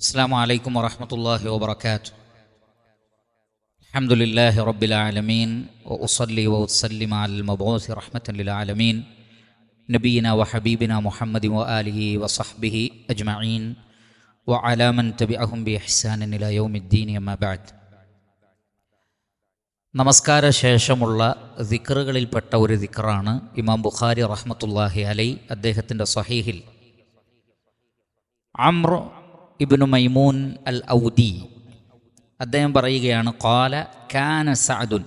السلام عليكم ورحمة الله وبركاته الحمد لله رب العالمين وأصلي وأسلم على المبعوث رحمة للعالمين نبينا وحبيبنا محمد وآله وصحبه أجمعين وعلى من تبعهم بإحسان إلى يوم الدين أما بعد നമസ്കാര ശേഷമുള്ള ദിക്റുകളിൽപ്പെട്ട ഒരു ദിക്റാണ് ഇമാം ബുഖാരി റഹ്മത്തുല്ലാഹി അലൈ അദ്ദേഹത്തിൻ്റെ സഹീഹിൽ അമ്ര ഇബ്നു മൈമൂൻ അൽ ഔദി അദ്ദേഹം പറയുകയാണ് കാല കാന സഅദുൻ.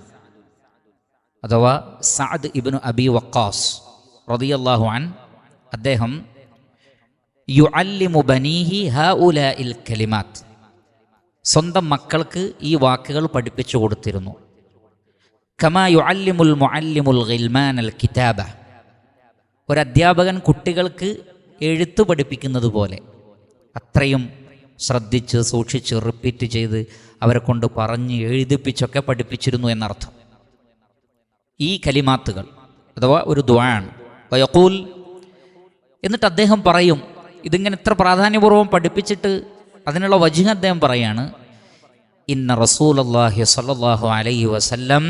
അഥവാ സഅദ് ഇബ്നു അബി വക്കാസ് റളിയല്ലാഹു അൻ അദ്ദേഹം യു അല്ലിമു ബനീഹി ഉല ഇൽ കലിമാത്ത്. സ്വന്തം മക്കൾക്ക് ഈ വാക്കുകൾ പഠിപ്പിച്ചു കൊടുത്തിരുന്നു. കമാ യു അല്ലിമുൽ മുഅല്ലിമുൽ ഗിൽമാൻ അൽ കിതാബ. ഒരു അധ്യാപകൻ കുട്ടികൾക്ക് എഴുത്തു പഠിപ്പിക്കുന്നത് പോലെ അത്രയും ശ്രദ്ധിച്ച് സൂക്ഷിച്ച് റിപ്പീറ്റ് ചെയ്ത് അവരെ കൊണ്ട് പറഞ്ഞ് എഴുതിപ്പിച്ചൊക്കെ പഠിപ്പിച്ചിരുന്നു എന്നർത്ഥം. ഈ കലിമാത്തുകൾ അഥവാ ഒരു ദ്വാണ് വയക്കൂൽ എന്നിട്ട് അദ്ദേഹം പറയും ഇതിങ്ങനെ ഇത്ര പ്രാധാന്യപൂർവം പഠിപ്പിച്ചിട്ട് അതിനുള്ള വജുഹ അദ്ദേഹം പറയാണ് ഇന്ന റസൂലല്ലാഹി സ്വല്ലല്ലാഹു അലൈഹി വസല്ലം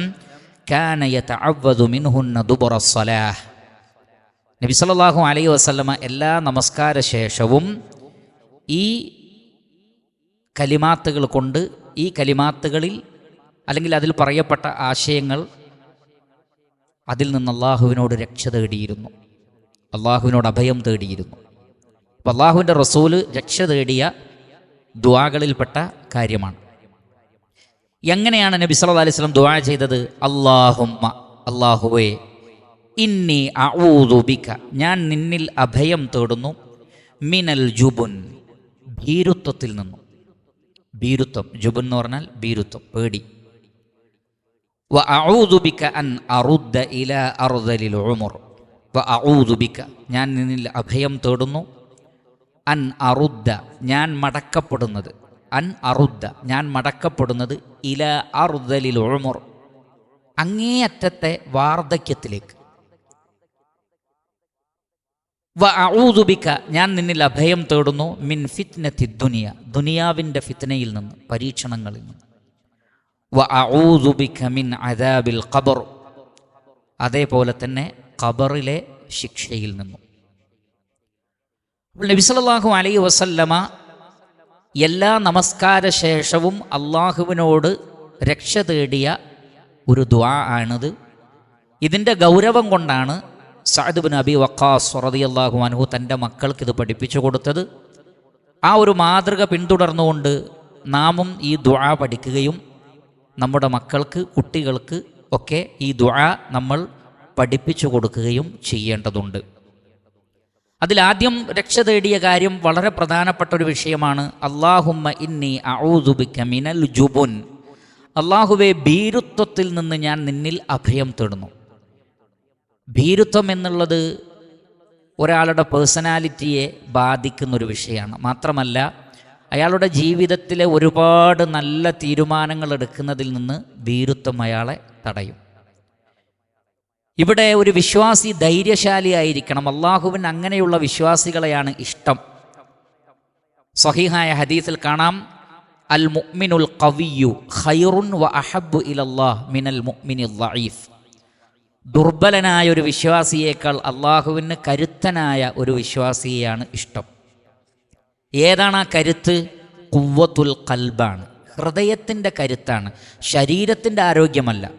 നബി സല്ലാഹു അലൈഹി വസല്ലമ എല്ലാ നമസ്കാര ശേഷവും ഈ കലിമാത്തുകൾ കൊണ്ട് ഈ കലിമാത്തുകളിൽ അല്ലെങ്കിൽ അതിൽ പറയപ്പെട്ട ആശയങ്ങൾ അതിൽ നിന്ന് അള്ളാഹുവിനോട് രക്ഷ തേടിയിരുന്നു. അള്ളാഹുവിനോട് അഭയം തേടിയിരുന്നു. അപ്പം അള്ളാഹുവിന്റെ റസൂൽ രക്ഷ തേടിയ ദ്വാകളിൽപ്പെട്ട കാര്യമാണ്. എങ്ങനെയാണ് നബി സല്ലാ അലൈഹി സ്വലം ദുആ ചെയ്തത്? അള്ളാഹുമ്മ അള്ളാഹുവേ ഇന്നി അഊദു ബിക. ഞാൻ നിന്നിൽ അഭയം തേടുന്നു. മിനൽ ജുബുൻ. ഭീരുത്വത്തിൽ നിന്നും. ഭീരുത്വം ജുബൻ എന്ന് പറഞ്ഞാൽ ഭീരുത്വം പേടി. ഞാൻ നിന്നിൽ അഭയം തേടുന്നു. അൻ അറുദ്ദ ഞാൻ മടക്കപ്പെടുന്നത്. അൻ അറുദ്ദ ഞാൻ മടക്കപ്പെടുന്നത് ഇല അറുദലിൽ ഉമർ. അങ്ങേയറ്റത്തെ വാർദ്ധക്യത്തിലേക്ക്. വ അഊദുബിക്ക ഞാൻ നിന്നിൽ അഭയം തേടുന്നു മിൻ ഫിത്നത്തി ദുനിയ ദുനിയാവിന്റെ ഫിത്നയിൽ നിന്ന് പരീക്ഷണങ്ങളിൽ നിന്ന്. വ അഊദുബിക്ക മിൻ അദാബിൽ ഖബർ അതേപോലെ തന്നെ ഖബറിലെ ശിക്ഷയിൽ നിന്നും. നബി സല്ലല്ലാഹു അലൈഹി വസല്ലമ എല്ലാ നമസ്കാര ശേഷവും അള്ളാഹുവിനോട് രക്ഷ തേടിയ ഒരു ദ്വാ ആണിത്. ഇതിന്റെ ഗൗരവം കൊണ്ടാണ് സഅദ് ബിൻ അബി വക്കാസ് റളിയല്ലാഹു അൻഹു തന്റെ മക്കൾക്ക് ഇത് പഠിപ്പിച്ചു കൊടുത്തത്. ആ ഒരു മാതൃക പിന്തുടർന്നുകൊണ്ട് നാമും ഈ ദുആ പഠിക്കുകയും നമ്മുടെ മക്കൾക്ക് കുട്ടികൾക്ക് ഒക്കെ ഈ ദുആ നമ്മൾ പഠിപ്പിച്ചു കൊടുക്കുകയും ചെയ്യേണ്ടതുണ്ട്. അതിലാദ്യം രക്ഷ തേടിയ കാര്യം വളരെ പ്രധാനപ്പെട്ട ഒരു വിഷയമാണ്. അള്ളാഹുമ്മ ഇന്നി അഊദുബിക്ക മിനൽ ജുബുൻ. അള്ളാഹുവെ ഭീരുത്വത്തിൽ നിന്ന് ഞാൻ നിന്നിൽ അഭയം തേടുന്നു. ഭീരുത്വം എന്നുള്ളത് ഒരാളുടെ പേഴ്സണാലിറ്റിയെ ബാധിക്കുന്നൊരു വിഷയമാണ്. മാത്രമല്ല അയാളുടെ ജീവിതത്തിലെ ഒരുപാട് നല്ല തീരുമാനങ്ങൾ എടുക്കുന്നതിൽ നിന്ന് ഭീരുത്വം അയാളെ തടയും. ഇവിടെ ഒരു വിശ്വാസി ധൈര്യശാലിയായിരിക്കണം അള്ളാഹുവിന് അങ്ങനെയുള്ള വിശ്വാസികളെയാണ് ഇഷ്ടം. സഹിഹായ ഹദീസിൽ കാണാം അൽ മുഅ്മിനുൽ ഖവിയു ഖൈറുൻ വ അഹബ്ബു ഇലല്ലാഹ് മിനൽ മുഅ്മിനിൽ ദഈഫ്. ദുർബലനായ ഒരു വിശ്വാസിയേക്കാൾ അള്ളാഹുവിന് കരുത്തനായ ഒരു വിശ്വാസിയെയാണ് ഇഷ്ടം. ഏതാണ് ആ കരുത്ത്? കുവ്വത്തുൽ കൽബാണ് ഹൃദയത്തിന്റെ കരുത്താണ്. ശരീരത്തിന്റെ ആരോഗ്യമല്ല.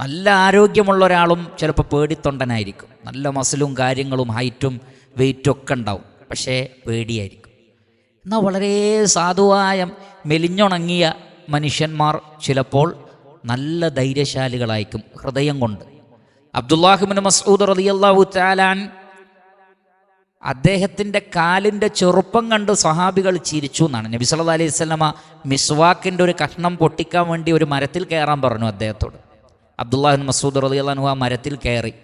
നല്ല ആരോഗ്യമുള്ള ഒരാളും ചിലപ്പോൾ പേടിത്തൊണ്ടനായിരിക്കും. നല്ല മസിലും കാര്യങ്ങളും ഹൈറ്റും വെയിറ്റും ഒക്കെ ഉണ്ടാവും. പക്ഷേ പേടിയായിരിക്കും. എന്നാൽ വളരെ സാധുവായ മെലിഞ്ഞുണങ്ങിയ മനുഷ്യന്മാർ ചിലപ്പോൾ നല്ല ധൈര്യശാലികളായിരിക്കും ഹൃദയം കൊണ്ട്. അബ്ദുല്ലാഹിബിൻ മസൂദ് റളിയല്ലാഹു താലാൻ അദ്ദേഹത്തിന്റെ കാലിന്റെ ചെറുപ്പം കണ്ട് സ്വഹാബികൾ ചിരിച്ചു എന്നാണ്. നബി സല്ലാ അലൈഹി വസല്ലമ മിസ്വാക്കിന്റെ ഒരു കഷ്ണം പൊട്ടിക്കാൻ വേണ്ടി ഒരു മരത്തിൽ കയറാൻ പറഞ്ഞു അദ്ദേഹത്തോട്. അബ്ദുല്ലാഹിൻ മസൂദ് റളിയല്ലാഹു ആ മരത്തിൽ കയറി.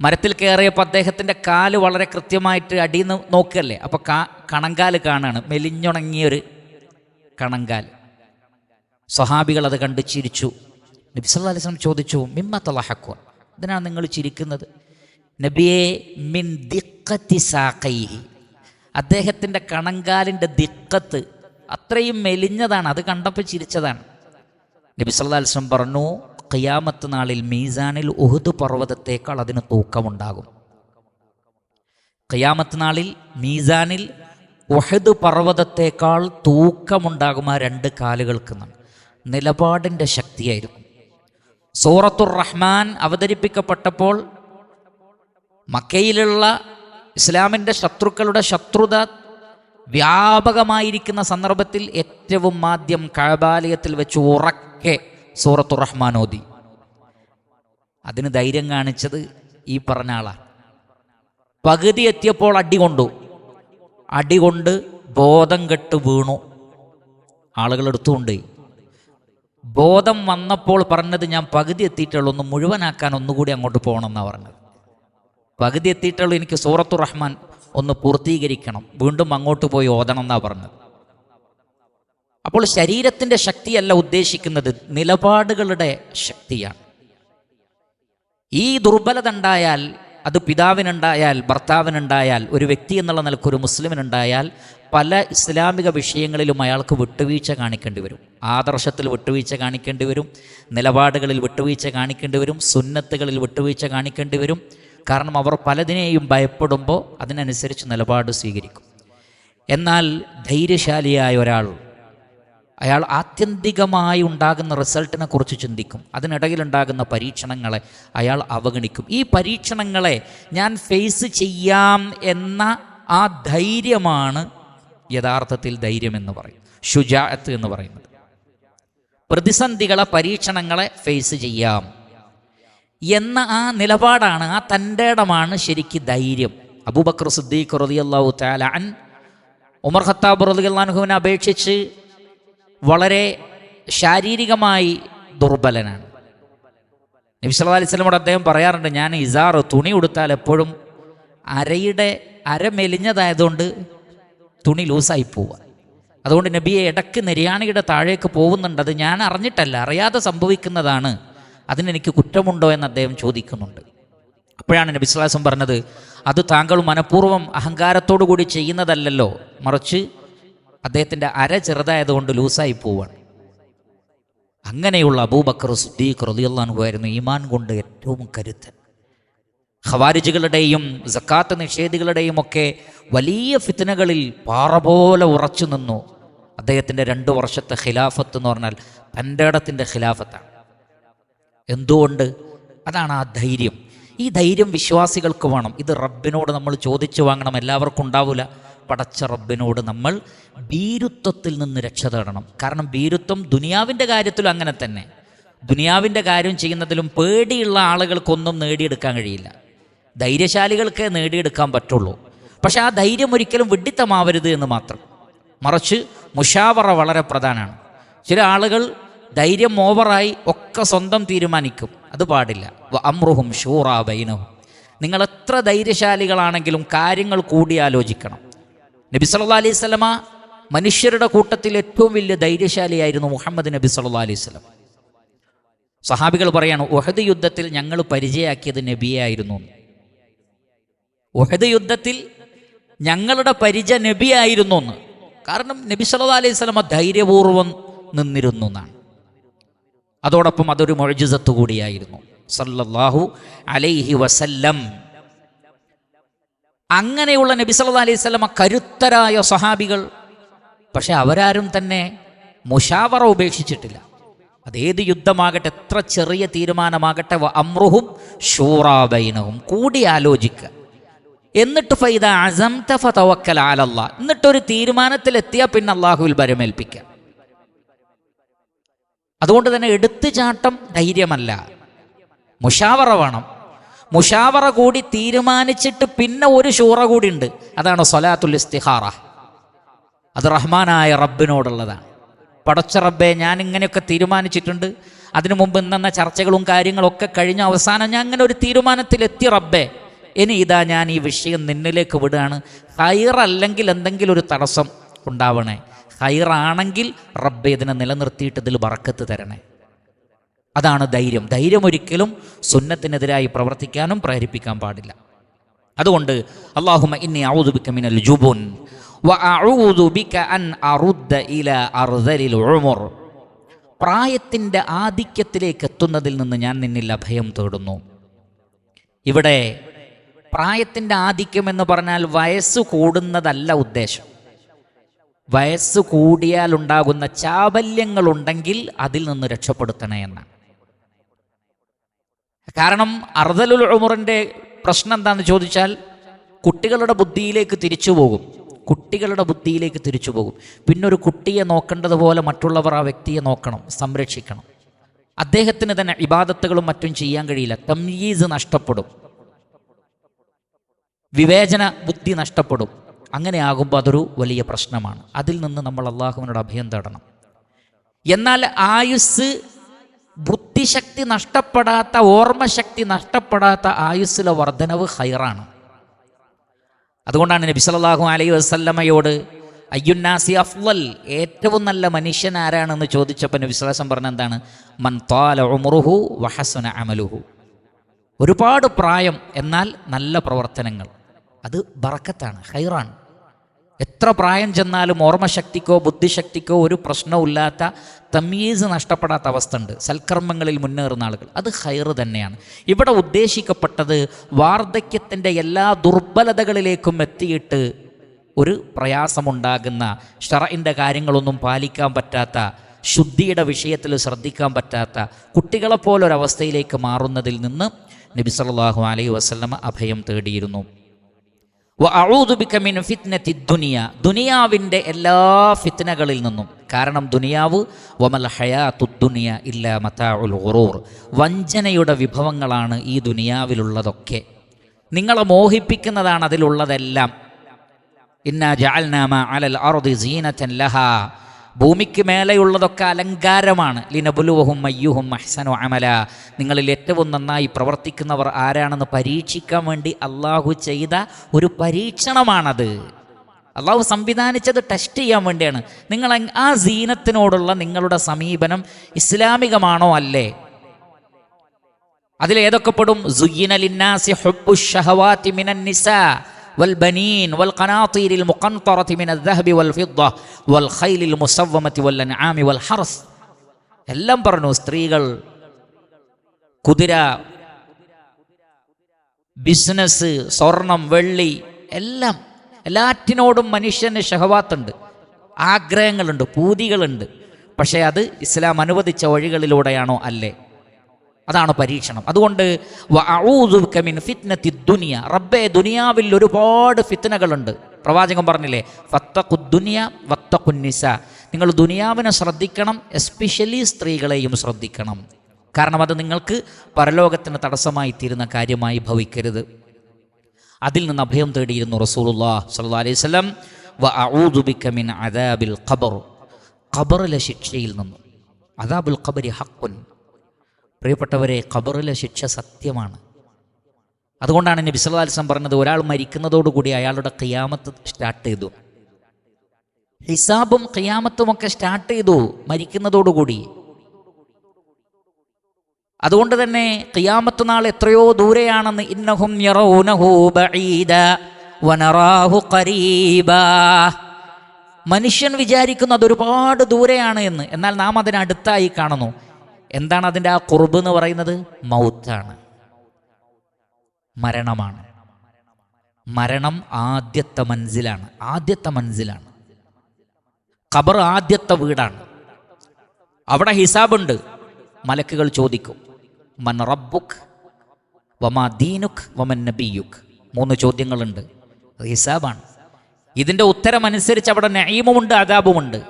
മരത്തിൽ കയറിയപ്പോൾ അദ്ദേഹത്തിന്റെ കാൽ വളരെ കൃത്യമായിട്ട് അടിയിൽ നിന്ന് നോക്കല്ലേ അപ്പോൾ കാ കണങ്കാൽ കാണാണ്. മെലിഞ്ഞുണങ്ങിയൊരു കണങ്കാൽ സ്വഹാബികൾ അത് കണ്ട് ചിരിച്ചു. നബി സല്ലല്ലാഹു അലൈഹി വസല്ലം ചോദിച്ചു മിമ്മ തലഹക്കുവ ഇതിനാണ് നിങ്ങൾ ചിരിക്കുന്നത്. നബിയെ മിൻ ദിക്കത്തി സാഖൈഹി. അദ്ദേഹത്തിന്റെ കണങ്കാലിന്റെ ദിക്കത്ത് അത്രയും മെലിഞ്ഞതാണ് അത് കണ്ടപ്പോൾ ചിരിച്ചതാണ്. നബി സല്ലല്ലാഹു അലൈഹി വസല്ലം പറഞ്ഞു ഖിയാമത്ത് നാളിൽ മീസാനിൽ ഉഹുദ് പർവതത്തേക്കാൾ അതിന് തൂക്കമുണ്ടാകും. ഖിയാമത്ത് നാളിൽ മീസാനിൽ ഉഹദ് പർവതത്തേക്കാൾ തൂക്കമുണ്ടാകും ആ രണ്ട് കാലുകൾക്ക് നിലപാടിന്റെ ശക്തിയായിരിക്കും. സൂറത്തുർ റഹ്മാൻ അവതരിപ്പിക്കപ്പെട്ടപ്പോൾ മക്കയിലുള്ള ഇസ്ലാമിന്റെ ശത്രുക്കളുടെ ശത്രുത വ്യാപകമായിരിക്കുന്ന സന്ദർഭത്തിൽ ഏറ്റവും ആദ്യം കഴബാലയത്തിൽ വെച്ച് ഉറക്കെ സൂറത്തുർ റഹ്മാൻ ഓതി. അതിന് ധൈര്യം കാണിച്ചത് ഈ പറഞ്ഞ ആളാണ് പകുതി എത്തിയപ്പോൾ അടി കൊണ്ട്. ബോധം കെട്ട് വീണു. ആളുകൾ എടുത്തുകൊണ്ടേ ബോധം വന്നപ്പോൾ പറഞ്ഞത് ഞാൻ പകുതി എത്തിയിട്ടുള്ളൂ ഒന്ന് മുഴുവനാക്കാൻ ഒന്നുകൂടി അങ്ങോട്ട് പോകണമെന്നാണ് പറഞ്ഞത്. പകുതി എത്തിയിട്ടുള്ളൂ എനിക്ക് സൂറത്തു റഹ്മാൻ ഒന്ന് പൂർത്തീകരിക്കണം വീണ്ടും അങ്ങോട്ട് പോയി ഓതണം എന്നാണ് പറഞ്ഞത്. അപ്പോൾ ശരീരത്തിന്റെ ശക്തിയല്ല ഉദ്ദേശിക്കുന്നത് നിലപാടുകളുടെ ശക്തിയാണ്. ഈ ദുർബലത ഉണ്ടായാൽ അത് പിതാവിനുണ്ടായാൽ ഭർത്താവിനുണ്ടായാൽ ഒരു വ്യക്തി എന്നുള്ള നിലയ്ക്ക് ഒരു മുസ്ലിമിനുണ്ടായാൽ പല ഇസ്ലാമിക വിഷയങ്ങളിലും അയാൾക്ക് വിട്ടുവീഴ്ച കാണിക്കേണ്ടി വരും. ആദർശത്തിൽ വിട്ടുവീഴ്ച കാണിക്കേണ്ടി വരും. നിലപാടുകളിൽ വിട്ടുവീഴ്ച കാണിക്കേണ്ടി വരും. സുന്നത്തുകളിൽ വിട്ടുവീഴ്ച കാണിക്കേണ്ടി വരും. കാരണം അവർ പലതിനെയും ഭയപ്പെടുമ്പോൾ അതിനനുസരിച്ച് നിലപാട് സ്വീകരിക്കും. എന്നാൽ ധൈര്യശാലിയായ ഒരാൾ അയാൾ ആത്യന്തികമായി ഉണ്ടാകുന്ന റിസൾട്ടിനെ കുറിച്ച് ചിന്തിക്കും. അതിനിടയിലുണ്ടാകുന്ന പരീക്ഷണങ്ങളെ അയാൾ അവഗണിക്കും. ഈ പരീക്ഷണങ്ങളെ ഞാൻ ഫേസ് ചെയ്യാം എന്ന ആ ധൈര്യമാണ് യഥാർത്ഥത്തിൽ ധൈര്യം എന്ന് പറയും. ഷുജാത്ത് എന്ന് പറയുന്നത്. പ്രതിസന്ധികളെ പരീക്ഷണങ്ങളെ ഫേസ് ചെയ്യാം എന്ന ആ നിലപാടാണ് ആ തന്റെ ഇടമാണ് ശരിക്ക് ധൈര്യം. അബൂബക്കർ സിദ്ദീഖ് റളിയല്ലാഹു തആല അൻ ഉമർ ഖത്താബ് റളിയല്ലാഹുവിനെ അപേക്ഷിച്ച് വളരെ ശാരീരികമായി ദുർബലനാണ്. നബി സല്ലല്ലാഹു അലൈഹി വസല്ലമയോട് അദ്ദേഹം പറയാറുണ്ട് ഞാൻ ഇസാർ തുണി ഉടുത്താൽ എപ്പോഴും അരയുടെ അര മെലിഞ്ഞതായതുകൊണ്ട് തുണി ലൂസായി പോവുക. അതുകൊണ്ട് നബിയെ ഇടയ്ക്ക് നിര്യാണിയുടെ താഴേക്ക് പോകുന്നുണ്ട്. അത് ഞാൻ അറിഞ്ഞിട്ടല്ല അറിയാതെ സംഭവിക്കുന്നതാണ്. അതിനെനിക്ക് കുറ്റമുണ്ടോ എന്ന് അദ്ദേഹം ചോദിക്കുന്നുണ്ട്. അപ്പോഴാണ് നബി സ്വലാസം പറഞ്ഞത് അത് താങ്കൾ മനഃപൂർവം അഹങ്കാരത്തോടു കൂടി ചെയ്യുന്നതല്ലല്ലോ. മറിച്ച് അദ്ദേഹത്തിന്റെ അര ചെറുതായതുകൊണ്ട് ലൂസായി പോവാണ്. അങ്ങനെയുള്ള അബൂബക്കർ സുദ്ദീഖ് റളിയല്ലാഹുവായിരുന്നു ഈമാൻ കൊണ്ട് ഏറ്റവും കരുത്തൻ. ഖവാരിജുകളുടെയും സക്കാത്ത് നിഷേധികളുടെയും ഒക്കെ വലിയ ഫിത്തനകളിൽ പാറ പോലെ ഉറച്ചു നിന്നു. അദ്ദേഹത്തിന്റെ രണ്ട് വർഷത്തെ ഖിലാഫത്ത് എന്ന് പറഞ്ഞാൽ തന്റെ ഇടത്തിന്റെ ഖിലാഫത്താണ്. എന്തുകൊണ്ട്? അതാണ് ആ ധൈര്യം. ഈ ധൈര്യം വിശ്വാസികൾക്ക് വേണം. ഇത് റബ്ബിനോട് നമ്മൾ ചോദിച്ചു വാങ്ങണം. എല്ലാവർക്കും ഉണ്ടാവില്ല പടച്ച റബ്ബിനോട് നമ്മൾ ഭീരുത്വത്തിൽ നിന്ന് രക്ഷ തേടണം. കാരണം ഭീരുത്വം ദുനിയാവിന്റെ കാര്യത്തിലും അങ്ങനെ തന്നെ. ദുനിയാവിന്റെ കാര്യം ചെയ്യുന്നതിലും പേടിയുള്ള ആളുകൾക്കൊന്നും നേടിയെടുക്കാൻ കഴിയില്ല. ധൈര്യശാലികൾക്കേ നേടിയെടുക്കാൻ പറ്റുള്ളൂ. പക്ഷെ ആ ധൈര്യം ഒരിക്കലും വിഡിത്തമാവരുത് എന്ന് മാത്രം. മറിച്ച് മുഷാവറ വളരെ പ്രധാനമാണ്. ചില ആളുകൾ ധൈര്യം ഓവറായി ഒക്കെ സ്വന്തം തീരുമാനിക്കും. അത് പാടില്ല. അമ്രുഹും ഷൂറാ ബൈനഹും. നിങ്ങൾ എത്ര ധൈര്യശാലികളാണെങ്കിലും കാര്യങ്ങൾ കൂടി ആലോചിക്കണം. നബി സല്ലാ അലൈഹി സ്വലമ മനുഷ്യരുടെ കൂട്ടത്തിൽ ഏറ്റവും വലിയ ധൈര്യശാലിയായിരുന്നു മുഹമ്മദ് നബി സല്ലാ അലൈഹി സ്വലം സഹാബികൾ പറയാണ് ഒഹദ് യുദ്ധത്തിൽ ഞങ്ങൾ പരിചയമാക്കിയത് നബിയെ ആയിരുന്നു. ഒഹദ് യുദ്ധത്തിൽ ഞങ്ങളുടെ പരിച നബിയായിരുന്നു എന്ന്. കാരണം നബി സല്ലാ അലൈഹി സ്വലമ ധൈര്യപൂർവം നിന്നിരുന്നു എന്നാണ്. അതോടൊപ്പം അതൊരു മൊഴിജിസത്ത് കൂടിയായിരുന്നു. സല്ലല്ലാഹു അലൈഹി വസല്ലം അങ്ങനെയുള്ള നബി സല്ലല്ലാഹു അലൈഹി വസല്ലമ കരുത്തരായ സഹാബികൾ പക്ഷെ അവരാരും തന്നെ മുഷാവറ ഉപേക്ഷിച്ചിട്ടില്ല. അതേത് യുദ്ധമാകട്ടെ എത്ര ചെറിയ തീരുമാനമാകട്ടെ അമ്രുഹും ഷൂറാബൈനവും കൂടി ആലോചിക്കുക. എന്നിട്ട് ഫൈദ അസംത ഫതവക്കൽ ആലല്ല എന്നിട്ടൊരു തീരുമാനത്തിലെത്തിയാൽ പിന്നെ അള്ളാഹുവിൽ വരമേൽപ്പിക്കാം അതുകൊണ്ട് തന്നെ എടുത്തുചാട്ടം ധൈര്യമല്ല. മുഷാവറ വേണം. മുഷാവറ കൂടി തീരുമാനിച്ചിട്ട് പിന്നെ ഒരു ഷൂറ കൂടി ഉണ്ട്. അതാണ് സൊലാത്തുൽ ഇസ്തിഹാറ. അത് റഹ്മാനായ റബ്ബിനോടുള്ളതാണ്. പടച്ച റബ്ബെ ഞാൻ ഇങ്ങനെയൊക്കെ തീരുമാനിച്ചിട്ടുണ്ട്. അതിനു മുമ്പ് ഇന്നെന്ന ചർച്ചകളും കാര്യങ്ങളൊക്കെ കഴിഞ്ഞ അവസാനം ഞാൻ അങ്ങനെ ഒരു തീരുമാനത്തിലെത്തി റബ്ബെ. ഇനി ഇതാ ഞാൻ ഈ വിഷയം നിന്നിലേക്ക് വിടുകയാണ്. ഹൈറല്ലെങ്കിൽ എന്തെങ്കിലും ഒരു തടസ്സം ഉണ്ടാവണേ. ഹൈറാണെങ്കിൽ റബ്ബെ ഇതിനെ നിലനിർത്തിയിട്ട് ഇതിൽ വറക്കത്ത് തരണേ. അതാണ് ധൈര്യം. ധൈര്യം ഒരിക്കലും സുന്നത്തിനെതിരായി പ്രവർത്തിക്കാനും പ്രേരിപ്പിക്കാൻ പാടില്ല. അതുകൊണ്ട് അള്ളാഹുമ ഇന്നി മിനൽ ബിക അൻ പ്രായത്തിന്റെ ആധിക്യത്തിലേക്ക് എത്തുന്നതിൽ നിന്ന് ഞാൻ നിന്നിൽ അഭയം തേടുന്നു. ഇവിടെ പ്രായത്തിന്റെ ആധിക്യം എന്ന് പറഞ്ഞാൽ വയസ്സ് കൂടുന്നതല്ല ഉദ്ദേശം. വയസ്സ് കൂടിയാൽ ഉണ്ടാകുന്ന ചാബല്യങ്ങളുണ്ടെങ്കിൽ അതിൽ നിന്ന് രക്ഷപ്പെടുത്തണേ എന്നാണ്. കാരണം അർദലുൽ ഉമറിന്റെ പ്രശ്നം എന്താണെന്ന് ചോദിച്ചാൽ കുട്ടികളുടെ ബുദ്ധിയിലേക്ക് തിരിച്ചു പോകും. കുട്ടികളുടെ ബുദ്ധിയിലേക്ക് തിരിച്ചു പോകും. പിന്നെ ഒരു കുട്ടിയെ നോക്കേണ്ടതുപോലെ മറ്റുള്ളവർ ആ വ്യക്തിയെ നോക്കണം സംരക്ഷിക്കണം. അദ്ദേഹത്തിന് തന്നെ ഇബാദത്തുകളും മറ്റും ചെയ്യാൻ കഴിയില്ല. തംയീസ് നഷ്ടപ്പെടും. വിവേചന ബുദ്ധി നഷ്ടപ്പെടും. അങ്ങനെ ആകുമ്പോൾ അതൊരു വലിയ പ്രശ്നമാണ്. അതിൽ നിന്ന് നമ്മൾ അള്ളാഹുവിനോട് അഭയം തേടണം. എന്നാൽ ആയുസ് ബുദ്ധിശക്തി നഷ്ടപ്പെടാത്ത ഓർമ്മശക്തി നഷ്ടപ്പെടാത്ത ആയുസ്സിലെ വർധനവ് ഹൈറാണ് അതുകൊണ്ടാണ് നബി സല്ലല്ലാഹു അലൈഹി വസല്ലമയോട് അയ്യുന്നാസി അഫ്ലൽ ഏറ്റവും നല്ല മനുഷ്യൻ ആരാണെന്ന് ചോദിച്ചപ്പോൾ നബി സ്വലാസം പറഞ്ഞ എന്താണ്? മൻ താല ഉമറുഹു വഹസുന അമലുഹു ഒരുപാട് പ്രായം എന്നാൽ നല്ല പ്രവർത്തനങ്ങൾ. അത് ബറക്കത്താണ് ഹൈറാണ് എത്ര പ്രായം ചെന്നാലും ഓർമ്മശക്തിക്കോ ബുദ്ധിശക്തിക്കോ ഒരു പ്രശ്നവുമില്ലാത്ത തമീസ് നഷ്ടപ്പെടാത്ത അവസ്ഥ ഉണ്ട് സൽക്കർമ്മങ്ങളിൽ മുന്നേറുന്ന ആളുകൾ. അത് ഹൈർ തന്നെയാണ്. ഇവിടെ ഉദ്ദേശിക്കപ്പെട്ടത് വാർദ്ധക്യത്തിന്റെ എല്ലാ ദുർബലതകളിലേക്കും എത്തിയിട്ട് ഒരു പ്രയാസമുണ്ടാകുന്ന ഷറയിന്റെ കാര്യങ്ങളൊന്നും പാലിക്കാൻ പറ്റാത്ത ശുദ്ധിയുടെ വിഷയത്തിൽ ശ്രദ്ധിക്കാൻ പറ്റാത്ത കുട്ടികളെപ്പോലൊരവസ്ഥയിലേക്ക് മാറുന്നതിൽ നിന്ന് നബി സല്ലല്ലാഹു അലൈഹി വസല്ലമ അഭയം തേടിയിരുന്നു. ദുനിയാവിന്റെ എല്ലാ ഫിത്നകളിൽ നിന്നും. കാരണം ദുനിയാവ് വമൽ ഹയാത്തു ദുനിയ ഇല്ല മതാഉൽ ഗുറൂർ. വഞ്ചനയുടെ വിഭവങ്ങളാണ് ഈ ദുനിയാവിലുള്ളതൊക്കെ. നിങ്ങളെ മോഹിപ്പിക്കുന്നതാണ് അതിലുള്ളതെല്ലാം. ഇന്ന ജാൽനാമ അലൽ അർദി സീനത്തൻ ലഹാ. ഭൂമിക്ക് മേലെയുള്ളതൊക്കെ അലങ്കാരമാണ്. ലിനബുലുവഹും മയ്യുഹും അഹ്സനു അമല. നിങ്ങളിൽ ഏറ്റവും നന്നായി പ്രവർത്തിക്കുന്നവർ ആരാണെന്ന് പരീക്ഷിക്കാൻ വേണ്ടി അള്ളാഹു ചെയ്ത ഒരു പരീക്ഷണമാണത്. അള്ളാഹു സംവിധാനിച്ചത് ടെസ്റ്റ് ചെയ്യാൻ വേണ്ടിയാണ്. നിങ്ങൾ ആ സീനത്തിനോടുള്ള നിങ്ങളുടെ സമീപനം ഇസ്ലാമികമാണോ അല്ലേ? അതിലേതൊക്കെ പെടും? സുയ്യിനലിന്നാസി ഹുബ്ബു ഷഹവാതി മിനൻ നിസാ. والبنين والقناطير المقنطرة من الذهب والفضة والخيل المسومة والأنعام والحرث എല്ലാം പറഞ്ഞു സ്ത്രീകൾ കുതിര ബിസിനസ് സ്വർണം വെള്ളി എല്ലാം എല്ലാറ്റിനോടും മനുഷ്യന് ഷഹവാത്തുണ്ട് ആഗ്രഹങ്ങളുണ്ട് പൂതികളുണ്ട് പക്ഷേ അത് ഇസ്ലാം അനുവദിച്ച വഴികളിലൂടെയാണോ അല്ലേ അതാണ് പരീക്ഷണം. അതുകൊണ്ട് മിൻ ഫിത്നത്തി ദുനിയ. റബ്ബെ ദുനിയാവിൽ ഒരുപാട് ഫിത്നകളുണ്ട്. പ്രവാചകൻ പറഞ്ഞില്ലേ ഫത്തഖുദ്ദുനിയ വത്തഖുന്നിസ നിങ്ങൾ ദുനിയാവിനെ ശ്രദ്ധിക്കണം എസ്പെഷ്യലി സ്ത്രീകളെയും ശ്രദ്ധിക്കണം. കാരണം അത് നിങ്ങൾക്ക് പരലോകത്തിന് തടസ്സമായി തീരുന്ന കാര്യമായി ഭവിക്കരുത്. അതിൽ നിന്ന് അഭയം തേടിയിരുന്നു റസൂലുല്ലാ സല്ലാ അലൈഹി സ്വലം വ മിൻ അദാബിൽ ഖബർ. ഖബറിലെ ശിക്ഷയിൽ നിന്നും. അദാബുൽ ഖബരി ഹക്കുൻ പ്രിയപ്പെട്ടവരെ ഖബറിലെ ശിക്ഷ സത്യമാണ്. അതുകൊണ്ടാണ് നബി അലൈഹി പറഞ്ഞത് ഒരാൾ മരിക്കുന്നതോടുകൂടി അയാളുടെ ഖിയാമത്ത് സ്റ്റാർട്ട് ചെയ്തു. ഹിസാബും ഖിയാമത്തും ഒക്കെ സ്റ്റാർട്ട് ചെയ്തു മരിക്കുന്നതോടുകൂടി. അതുകൊണ്ട് തന്നെ ഖിയാമത്ത് നാൾ എത്രയോ ദൂരെയാണെന്ന് ഇന്നഹും മനുഷ്യൻ വിചാരിക്കുന്നത് ഒരുപാട് ദൂരെയാണ് എന്ന് എന്നാൽ നാം അതിനടുത്തായി കാണുന്നു. എന്താണ് അതിന്റെ ആ കുറുബ് എന്ന് പറയുന്നത്? മൗത്താണ്. മരണമാണ്. മരണം ആദ്യത്തെ മനസ്സിലാണ് ആദ്യത്തെ മനസ്സിലാണ് ഖബർ ആദ്യത്തെ വീടാണ്. അവിടെ ഹിസാബുണ്ട്. മലക്കുകൾ ചോദിക്കും മൻ റബ്ബുക്ക് വമാ ദീനുഖ് വമൻ നബിയുഖ് മൂന്ന് ചോദ്യങ്ങളുണ്ട്. ഹിസാബാണ്. ഇതിന്റെ ഉത്തരമനുസരിച്ച് അവിടെ നഈമുമുണ്ട് അദാബുമുണ്ട്.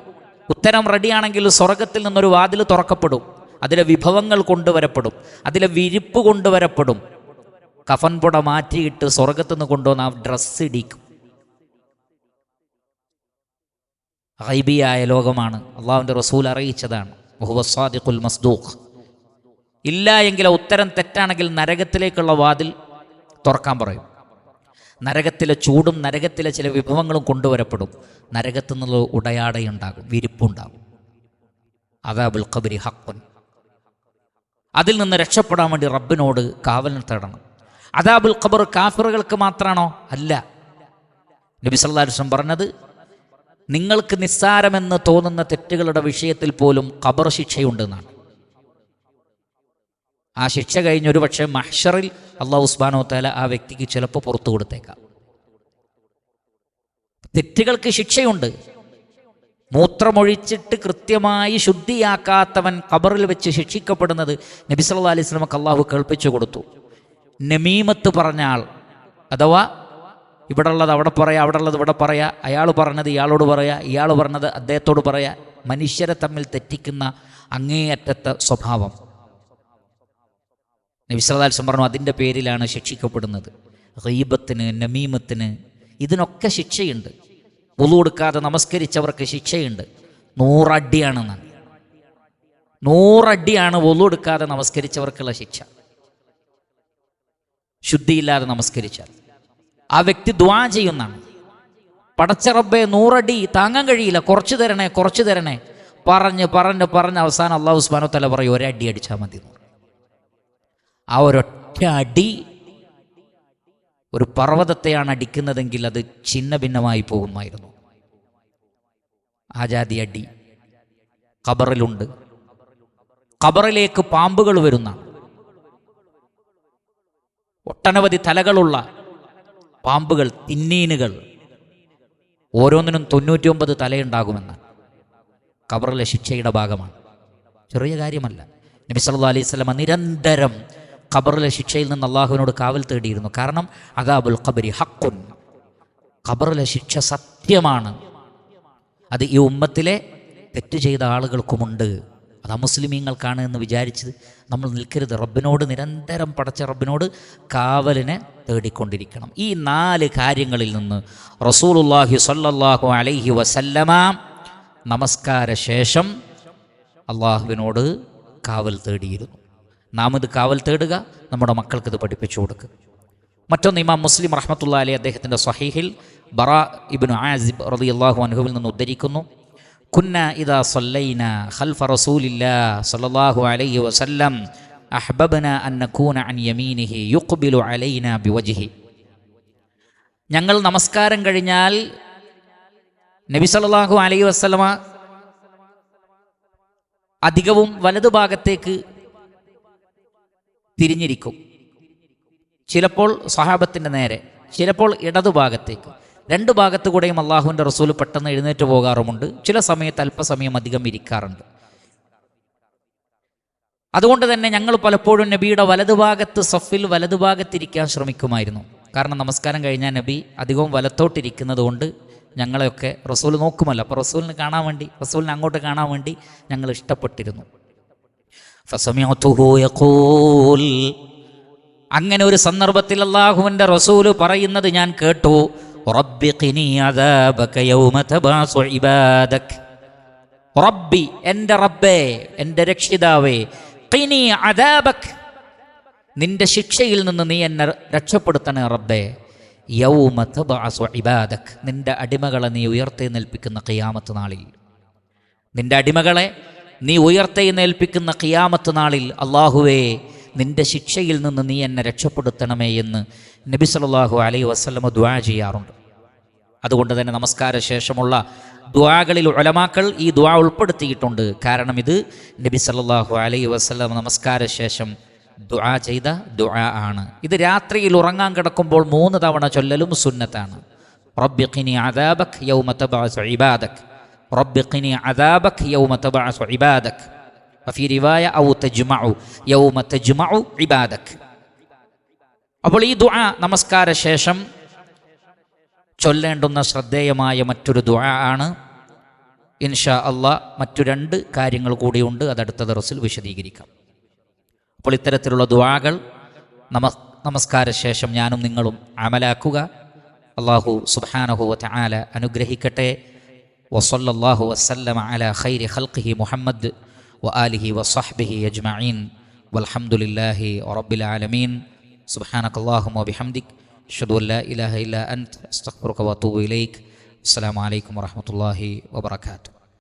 ഉത്തരം റെഡിയാണെങ്കിൽ സ്വർഗത്തിൽ നിന്നൊരു വാതിൽ തുറക്കപ്പെടും. അതിലെ വിഭവങ്ങൾ കൊണ്ടുവരപ്പെടും. അതിലെ വിരിപ്പ് കൊണ്ടുവരപ്പെടും. കഫൻ പുട മാറ്റിയിട്ട് സ്വർഗത്തുനിന്ന് കൊണ്ടുവന്ന് ആ ഡ്രസ്സ് ഇടിക്കും. ഹൈബിയായ ലോകമാണ്. അള്ളാഹുവിന്റെ റസൂൽ അറിയിച്ചതാണ്. മുഹുവസാദിഖുൽ മസ്ദൂഖ്. ഇല്ല എങ്കിൽ ഉത്തരം തെറ്റാണെങ്കിൽ നരകത്തിലേക്കുള്ള വാതിൽ തുറക്കാൻ പറയും. നരകത്തിലെ ചൂടും നരകത്തിലെ ചില വിഭവങ്ങളും കൊണ്ടുവരപ്പെടും. നരകത്തു നിന്നുള്ള ഉടയാടയുണ്ടാകും വിരിപ്പുണ്ടാകും. അതാബുൽ ഖബരി ഹക്കുൻ അതിൽ നിന്ന് രക്ഷപ്പെടാൻ വേണ്ടി റബ്ബിനോട് കാവൽ തേടണം. അദാബുൽ ഖബർ കാഫിറുകൾക്ക് മാത്രമാണോ അല്ല. നബി വസല്ലം പറഞ്ഞത് നിങ്ങൾക്ക് നിസ്സാരമെന്ന് തോന്നുന്ന തെറ്റുകളുടെ വിഷയത്തിൽ പോലും ഖബർ ശിക്ഷയുണ്ടെന്നാണ്. ആ ശിക്ഷ കഴിഞ്ഞ ഒരു പക്ഷേ മഹ്ഷറിൽ അള്ളാഹു ഉസ്മാനോ താല ആ വ്യക്തിക്ക് ചിലപ്പോൾ പുറത്തു കൊടുത്തേക്കാം. തെറ്റുകൾക്ക് ശിക്ഷയുണ്ട്. മൂത്രമൊഴിച്ചിട്ട് കൃത്യമായി ശുദ്ധിയാക്കാത്തവൻ കബറിൽ വെച്ച് ശിക്ഷിക്കപ്പെടുന്നത് നബി സല്ലല്ലാഹു അലൈഹി വസല്ലമക്ക് അള്ളാഹു കേൾപ്പിച്ചു കൊടുത്തു. നമീമത്ത് പറഞ്ഞ ആൾ അഥവാ ഇവിടെ ഉള്ളത് അവിടെ പറയാ അവിടെ ഉള്ളത് ഇവിടെ പറയാ അയാൾ പറഞ്ഞത് ഇയാളോട് പറയാ ഇയാൾ പറഞ്ഞത് അദ്ദേഹത്തോട് പറയാ മനുഷ്യരെ തമ്മിൽ തെറ്റിക്കുന്ന അങ്ങേയറ്റത്തെ സ്വഭാവം. നബിസ്വലാൽസം പറഞ്ഞു അതിന്റെ പേരിലാണ് ശിക്ഷിക്കപ്പെടുന്നത്. റീബത്തിന് നമീമത്തിന് ഇതിനൊക്കെ ശിക്ഷയുണ്ട്. പുതു കൊടുക്കാതെ നമസ്കരിച്ചവർക്ക് ശിക്ഷയുണ്ട്. നൂറടിയാണെന്നാണ് നൂറടിയാണ് ഒലു കൊടുക്കാതെ നമസ്കരിച്ചവർക്കുള്ള ശിക്ഷ. ശുദ്ധിയില്ലാതെ നമസ്കരിച്ചാൽ. ആ വ്യക്തി ദ്വാ ചെയ്യുന്നതാണ്. പടച്ചറബെ നൂറടി താങ്ങാൻ കഴിയില്ല. കുറച്ച് തരണേ കുറച്ച് തരണേ. പറഞ്ഞ് പറഞ്ഞ് പറഞ്ഞ് അവസാനം അള്ളാഹു ഉസ്മാനോ തല പറയും ഒരടി അടിച്ചാൽ മതി. ആ ഒരൊറ്റ അടി ഒരു പർവതത്തെയാണ് അടിക്കുന്നതെങ്കിൽ അത് ഛിന്ന ഭിന്നമായി പോകുമായിരുന്നു. ആജാതി ജാതി അടി. ഖബറിലുണ്ട്. ഖബറിലേക്ക് പാമ്പുകൾ വരുന്ന ഒട്ടനവധി തലകളുള്ള പാമ്പുകൾ തിന്നീനുകൾ. ഓരോന്നിനും തൊണ്ണൂറ്റിയൊമ്പത് തലയുണ്ടാകുമെന്ന് ഖബറിലെ ശിക്ഷയുടെ ഭാഗമാണ്. ചെറിയ കാര്യമല്ല. നബി സല്ലല്ലാഹു അലൈഹി സ്വലമ നിരന്തരം ഖബറിലെ ശിക്ഷയിൽ നിന്ന് അള്ളാഹുവിനോട് കാവൽ തേടിയിരുന്നു. കാരണം അദാബുൽ ഖബരി ഹക്കുൻ ഖബറിലെ ശിക്ഷ സത്യമാണ്. അത് ഈ ഉമ്മത്തിലെ തെറ്റ് ചെയ്ത ആളുകൾക്കുമുണ്ട്. അത് അമുസ്ലിമീങ്ങൾക്കാണ് എന്ന് വിചാരിച്ച് നമ്മൾ നിൽക്കരുത്. റബ്ബിനോട് നിരന്തരം പടച്ച റബ്ബിനോട് കാവലിനെ തേടിക്കൊണ്ടിരിക്കണം. ഈ നാല് കാര്യങ്ങളിൽ നിന്ന് റസൂലുള്ളാഹി സല്ലാഹു അലൈഹി വസല്ലമ നമസ്കാര ശേഷം അള്ളാഹുവിനോട് കാവൽ തേടിയിരുന്നു. നാം ഇത് കാവൽ തേടുക നമ്മുടെ മക്കൾക്ക് ഇത് പഠിപ്പിച്ചു കൊടുക്കുക. മറ്റൊന്ന് ഇമാം മുസ്ലിം റഹ്മത്തുള്ള അലി അദ്ദേഹത്തിന്റെ സഹീഹിൽ ബറ ഇബ്നു ആസിബ് റതി അള്ളാഹു അനുഹുവിൽ നിന്ന് ഉദ്ധരിക്കുന്നു. കുന്ന ഇദാ സല്ലൈന ഖൽഫ റസൂലില്ലാ സല്ലല്ലാഹു അലൈഹി വസല്ലം അഹ്ബബന നകൂന അൻ യമീനിഹി യുഖ്ബിലു അലൈന ബിവജ്ഹി. ഞങ്ങൾ നമസ്കാരം കഴിഞ്ഞാൽ നബി സല്ലല്ലാഹു അലൈഹി വസല്ലമ അധികവും വലതുഭാഗത്തേക്ക് തിരിഞ്ഞിരിക്കും. ചിലപ്പോൾ സഹാബത്തിന്റെ നേരെ ചിലപ്പോൾ ഇടതുഭാഗത്തേക്ക് രണ്ട് ഭാഗത്തു കൂടെയും അള്ളാഹുവിന്റെ റസൂൽ പെട്ടെന്ന് എഴുന്നേറ്റ് പോകാറുമുണ്ട്. ചില സമയത്ത് അല്പസമയം അധികം ഇരിക്കാറുണ്ട്. അതുകൊണ്ട് തന്നെ ഞങ്ങൾ പലപ്പോഴും നബിയുടെ വലതുഭാഗത്ത് സഫിൽ വലതുഭാഗത്തിരിക്കാൻ ശ്രമിക്കുമായിരുന്നു. കാരണം നമസ്കാരം കഴിഞ്ഞാൽ നബി അധികവും വലത്തോട്ടിരിക്കുന്നത് കൊണ്ട് ഞങ്ങളെയൊക്കെ റസൂൽ നോക്കുമല്ലോ. അപ്പോൾ റസൂലിന് കാണാൻ വേണ്ടി റസൂലിനെ അങ്ങോട്ട് കാണാൻ വേണ്ടി ഞങ്ങൾ ഇഷ്ടപ്പെട്ടിരുന്നു. അങ്ങനെ ഒരു സന്ദർഭത്തിൽ അള്ളാഹുവിന്റെ റസൂൽ പറയുന്നത് ഞാൻ കേട്ടു. റബ്ബി എന്റെ റബ്ബേ എന്റെ രക്ഷിതാവേ ഖിനി അദാബക്. നിന്റെ ശിക്ഷയിൽ നിന്ന് നീ എന്നെ രക്ഷപ്പെടുത്തണേ റബ്ബേ. യൗമ തബഅസു ഇബാദക്. നിന്റെ അടിമകളെ നീ ഉയർത്തി നിൽപ്പിക്കുന്ന ഖിയാമത്ത് നാളിൽ. നിന്റെ അടിമകളെ നീ ഉയർത്തെഴുന്നേൽപ്പിക്കുന്ന ഖിയാമത്ത് നാളിൽ അള്ളാഹുവേ നിന്റെ ശിക്ഷയിൽ നിന്ന് നീ എന്നെ രക്ഷപ്പെടുത്തണമേ എന്ന് നബി സല്ലല്ലാഹു അലൈഹി വസ്ലമ ദ്വാ ചെയ്യാറുണ്ട്. അതുകൊണ്ട് തന്നെ നമസ്കാര ശേഷമുള്ള ദ്വാകളിൽ ഉലമാക്കൾ ഈ ദ്വാ ഉൾപ്പെടുത്തിയിട്ടുണ്ട്. കാരണം ഇത് നബി സല്ലല്ലാഹു അലൈഹി വസല്ലം നമസ്കാര ശേഷം ദുആ ചെയ്ത ദ്വാ ആണ്. ഇത് രാത്രിയിൽ ഉറങ്ങാൻ കിടക്കുമ്പോൾ മൂന്ന് തവണ ചൊല്ലലും സുന്നത്താണ്. റബ്ബിഖിനി അദാബക് യൗമ ഇബാദക്. റബ്ബി ഖിനി അദാബക് യൗമ തബഅസു ഇബാദക്. വഫി റിവായ ഔ തജ്മഉ യൗമ തജ്മഉ ഇബാദക്. അപ്പോൾ ഈ ദുആ നമസ്കാര ശേഷം ചൊല്ലേണ്ടുന്ന ശ്രദ്ധേയമായ മറ്റൊരു ദുആ ആണ്. ഇൻഷാ അള്ളാ മറ്റു രണ്ട് കാര്യങ്ങൾ കൂടിയുണ്ട്. അതടുത്ത ദറസിൽ വിശദീകരിക്കാം. അപ്പോൾ ഇത്തരത്തിലുള്ള ദുആകൾ നമ നമസ്കാര ശേഷം ഞാനും നിങ്ങളും അമലാക്കുക. അള്ളാഹു സുബ്ഹാനഹു വതആല അനുഗ്രഹിക്കട്ടെ. وصلى الله وسلم على خير خلقه محمد وآله وصحبه أجمعين والحمد لله رب العالمين. سبحانك اللهم وبحمدك. أشهد أن لا إله إلا أنت. أستغفرك وأتوب إليك. السلام عليكم ورحمة الله وبركاته.